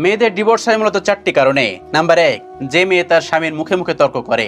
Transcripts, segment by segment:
মেয়েদের ডিভোর্স হয় মূলত চারটি কারণে। নাম্বার এক, যে মেয়ে তার স্বামীর মুখে মুখে তর্ক করে।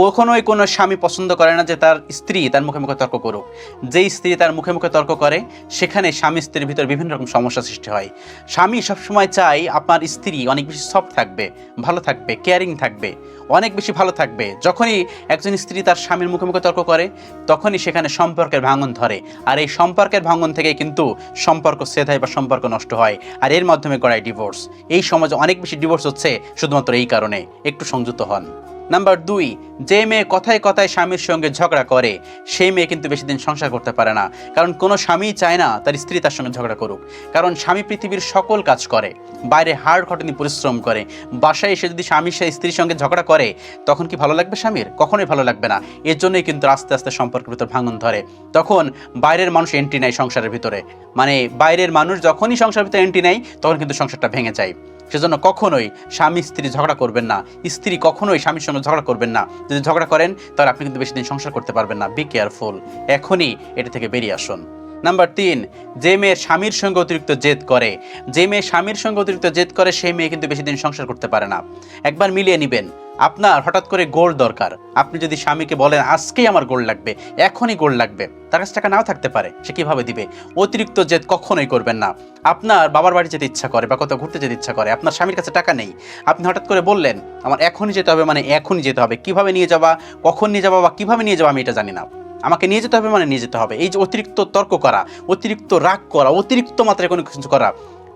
কখনোই কোনো স্বামী পছন্দ করে না যে তার স্ত্রী তার মুখে মুখে তর্ক করুক। যেই স্ত্রী তার মুখে মুখে তর্ক করে, সেখানে স্বামী স্ত্রীর ভিতর বিভিন্ন রকম সমস্যা সৃষ্টি হয়। স্বামী সবসময় চাই আপনার স্ত্রী অনেক বেশি সফট থাকবে, ভালো থাকবে কেয়ারিং থাকবে, অনেক বেশি ভালো থাকবে। যখনই একজন স্ত্রী তার স্বামীর মুখে মুখে তর্ক করে, তখনই সেখানে সম্পর্কের ভাঙন ধরে। আর এই সম্পর্কের ভাঙন থেকে কিন্তু সম্পর্ক হয় বা সম্পর্ক নষ্ট হয়। আর এর মাধ্যমে গড়ায় ডিভোর্স এই সমাজে অনেক বেশি ডিভোর্স হচ্ছে শুধুমাত্র এই কারণে। একটু সংযুক্ত হন। নাম্বার দুই যে মেয়ে কথায় কথায় স্বামীর সঙ্গে ঝগড়া করে, সেই মেয়ে কিন্তু বেশি দিন সংসার করতে পারে না। কারণ কোনো স্বামী চায় না তার স্ত্রী তার সঙ্গে ঝগড়া করুক। কারণ স্বামী পৃথিবীর সকল কাজ করে, বাইরে হাড় খটনি পরিশ্রম করে, বাসায় এসে যদি স্বামী সে স্ত্রীর সঙ্গে ঝগড়া করে, তখন কি ভালো লাগবে স্বামীর? কখনোই ভালো লাগবে না। এর জন্যই কিন্তু আস্তে আস্তে সম্পর্কের ভিতর ভাঙন ধরে। তখন বাইরের মানুষ এন্ট্রি নেয় সংসারের ভিতরে। মানে বাইরের মানুষ যখনই সংসারের ভিতরে এন্ট্রি নেয়, তখন কিন্তু সংসারটা ভেঙে যায়। সেজন্য কখনোই স্বামী স্ত্রী ঝগড়া করবেন না। স্ত্রী কখনোই স্বামীর সঙ্গে ঝগড়া করবেন না। যদি ঝগড়া করেন, তাহলে আপনি কিন্তু বেশি দিন সংসার করতে পারবেন না। বি কেয়ারফুল এখনই এটা থেকে বেরিয়ে আসুন। নাম্বার তিন, যে মেয়ের স্বামীর সঙ্গে অতিরিক্ত জেদ করে। যে মেয়ে স্বামীর সঙ্গে অতিরিক্ত জেদ করে, সেই মেয়ে কিন্তু বেশি দিন সংসার করতে পারে না। একবার মিলিয়ে নেবেন। আপনার হঠাৎ করে গোল্ড দরকার। আপনি যদি স্বামীকে বলেন, আজকেই আমার গোল্ড লাগবে, এখনই গোল্ড লাগবে। তার কাছে টাকা নাও থাকতে পারে। সে কীভাবে দিবে? অতিরিক্ত জেদ কখনোই করবেন না। আপনার বাবার বাড়ি যেতে ইচ্ছা করে বা কোথাও ঘুরতে যেতে ইচ্ছা করে। আপনার স্বামীর কাছে টাকা নেই। আপনি হঠাৎ করে বললেন, আমার এখনই যেতে হবে মানে এখনই যেতে হবে। কীভাবে নিয়ে যাবা? কখন নিয়ে যাবা বা কীভাবে নিয়ে যাবা? আমি এটা জানি না। আমাকে নিয়ে যেতে হবে মানে নিয়ে যেতে হবে। এই যে অতিরিক্ত তর্ক করা, অতিরিক্ত রাগ করা, অতিরিক্ত মাত্রায় কোনো কিছু করা,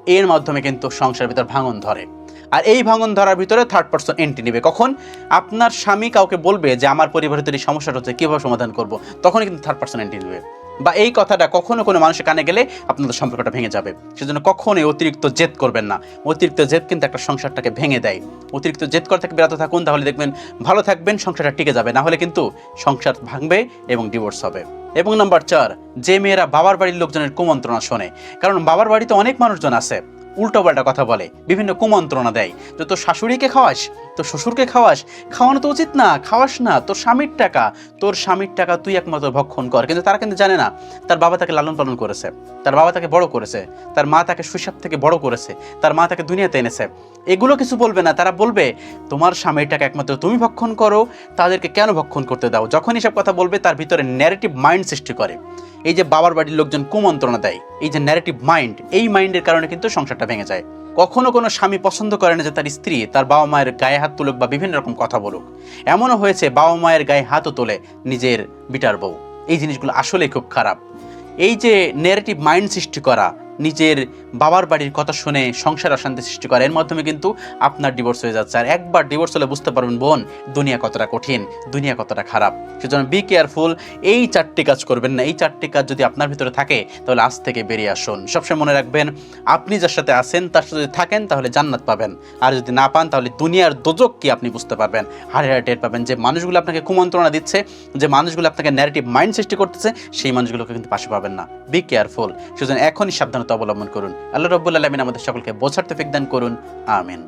এর মাধ্যমে কিন্তু সংসারের ভিতর ভাঙন ধরে। আর এই ভাঙন ধরার ভিতরে থার্ড পার্সন এন্ট্রি নেবে। কখন? আপনার স্বামী কাউকে বলবে যে, আমার পরিবারের তৈরি সমস্যাটা হচ্ছে, কীভাবে সমাধান করব? তখনই কিন্তু থার্ড পার্সন এন্ট্রি নেবে। বা এই কথাটা কখনো কোনো মানুষের কানে গেলে আপনাদের সম্পর্কটা ভেঙে যাবে। সেজন্য কখনোই অতিরিক্ত জেদ করবেন না। অতিরিক্ত জেদ কিন্তু একটা সংসারটাকে ভেঙে দেয়। অতিরিক্ত জেদ করা থেকে বিরত থাকুন, তাহলে দেখবেন ভালো থাকবেন, সংসারটা টিকে যাবে। না হলে কিন্তু সংসার ভাঙবে এবং ডিভোর্স হবে। এবং নাম্বার চার, যে মেয়েরা বাবার বাড়ির লোকজনের কুমন্ত্রণা শোনে। কারণ বাবার বাড়িতে অনেক মানুষজন আছে। উল্টোপাল্টা কথা বলে, বিভিন্ন কুমন্ত্রণা দেয়। তো তোর শাশুড়িকে খাওয়াস, তোর শ্বশুরকে খাওয়াস, খাওয়ানো তো উচিত না, খাওয়াস না, তোর স্বামীর টাকা, তোর স্বামীর টাকা তুই একমাত্র ভক্ষণ কর। কিন্তু তারা কিন্তু জানে না, তার বাবা তাকে লালন পালন করেছে, তার বাবা তাকে বড় করেছে, তার মা তাকে শৈশব থেকে বড় করেছে, তার মা তাকে দুনিয়াতে এনেছে। এগুলো কিছু বলবে না, তারা বলবে, তোমার স্বামীর টাকা একমাত্র তুমি ভক্ষণ করো, তাদেরকে কেন ভক্ষণ করতে দাও? যখন এসব কথা বলবে, তার ভিতরে ন্যারেটিভ মাইন্ড সৃষ্টি করে। এই যে বাবার বাড়ির লোকজন কুমন্ত্রণা দেয়, এই যে ন্যারেটিভ মাইন্ড এই মাইন্ডের কারণে কিন্তু সংসারটা ভেঙে যায়। কখনো কোনো স্বামী পছন্দ করে না যে তার স্ত্রী তার বাবা মায়ের গায়ে হাত তুলুক বা বিভিন্ন রকম কথা বলুক। এমনও হয়েছে বাবা মায়ের গায়ে হাতও তোলে নিজের বিটার বউ। এই জিনিসগুলো আসলেই খুব খারাপ। এই যে নেগেটিভ মাইন্ড সৃষ্টি করা নিজের বাবার বাড়ির কথা শুনে সংসার অশান্তি সৃষ্টি করে। এর মাধ্যমে কিন্তু আপনার ডিভোর্স হয়ে যাচ্ছে। আর একবার ডিভোর্স হলে বুঝতে পারবেন, বোন, দুনিয়া কতটা কঠিন, দুনিয়া কতটা খারাপ। সেজন্য বি কেয়ারফুল এই চারটি কাজ করবেন না। এই চারটি কাজ যদি আপনার ভিতরে থাকে, তাহলে আজ থেকে বেরিয়ে আসুন। সবসময় মনে রাখবেন, আপনি যার সাথে আছেন, তার সাথে যদি থাকেন, তাহলে জান্নাত পাবেন। আর যদি না পান, তাহলে দুনিয়ার দোজক কি আপনি বুঝতে পারবেন? হারে হারে টের পাবেন যে মানুষগুলো আপনাকে কুমন্ত্রণা দিচ্ছে, যে মানুষগুলো আপনাকে ন্যারেটিভ মাইন্ড সৃষ্টি করতেছে, সেই মানুষগুলোকে কিন্তু পাশে পাবেন না। বি কেয়ারফুল সেজন্য এখনই সাবধানতা অবলম্বন করুন। আল্লাহ রব্বুল আলমিন আমাদের সকলকে বোঝার তফিক দান করুন। আমিন।